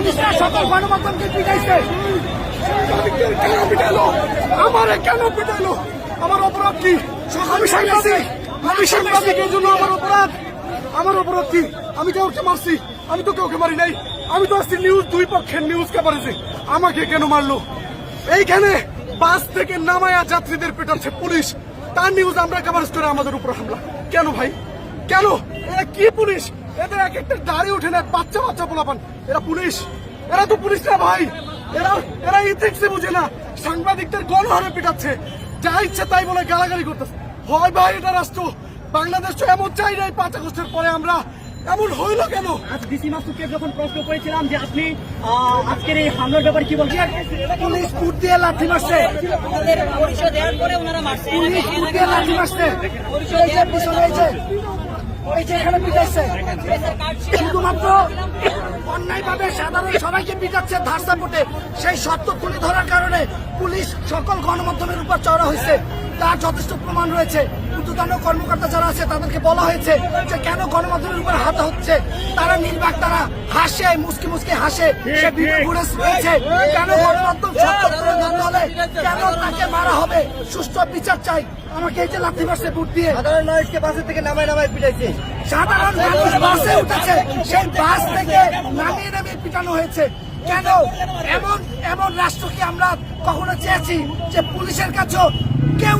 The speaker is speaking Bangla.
পুলিশরা সকল গণমাধ্যমকে পিটাইছে। কেন পিটালো আমারে কেন পিটালো আমার অপরাধ কি? আমি সাংবাদিক। আমি সাংবাদিক এই জন্য আমার অপরাধ। আমার অপরাধ কি? আমি কাউকে মারছি? আমি তো কাউকে মারি নাই। আমি তো আসছি নিউজ দুই পক্ষের নিউজ কাভারেজে আমাকে কেন মারলো? এইখানে বাস থেকে নামায়া যাত্রীদের পেটাচ্ছে পুলিশ। তার নিউজ আমরা কাভারেজ করে আমাদের উপর হামলা। কেন ভাই? কেন? এরা কি পুলিশ? এদের এক একটা দাড়ি উঠে না বাচ্চা বাচ্চা পোলাপান। এরা পুলিশ। এরা তো পুলিশ না ভাই। এরা এরা ইথিক্সে বুঝে না। সাংবাদিকদের গণহারে পিটাচ্ছে। যা ইচ্ছে তাই বলে গালাগালি করতেছে। হয় ভাই এটা রাষ্ট্র। বাংলাদেশ তো এমন চাই নাই পাঁচ আগস্টের পরে আমরা এমন হইল কেন? আজ ডিসি মাসুদকে যখন প্রশ্ন করেছিলাম যে আপনি আজকের এই হামলার ব্যাপারে কি বলছেন পুলিশ ফুট দিয়ে লাঠি মারছে। আমাদের পরিচয় দেওয়ার পরে ওনারা মারছে। পুলিশ ফুট দিয়ে লাঠি মারছে। এই যে পিছনে এই যে এই যে এখানে সাধারণ সবাইকে পিটাচ্ছে ধারসাপোটে সেই ধরার কারণে পুলিশ সকল গণমাধ্যমের উপর চড়া হয়েছে। তার যথেষ্ট প্রমাণ রয়েছে। উচ্চতন কর্মকর্তা যারা আছে, তাদেরকে বলা হয়েছে যে কেন গণমাধ্যমের উপর হাত হচ্ছে? তারা নির্বাক, তারা হাসে মুসকি মুসকি হাসে। কেন গণমাধ্যম সত্য তুলে ধরতে হলে কেন তাকে মারা হবে? সুস্থ বিচার চাই। আমাকে এই যে লাথি মারছে বুট দিয়ে। সাধারণ মানুষকে বাসের থেকে নামায় নামায় পিটাইছে। সাধারণ মানুষ বাসে উঠেছে। সেই বাস থেকে নামিয়ে নামিয়ে পিটানো হয়েছে। কেন? এমন এমন রাষ্ট্রকে আমরা কখনো চেয়েছি যে পুলিশের কাছে কেউ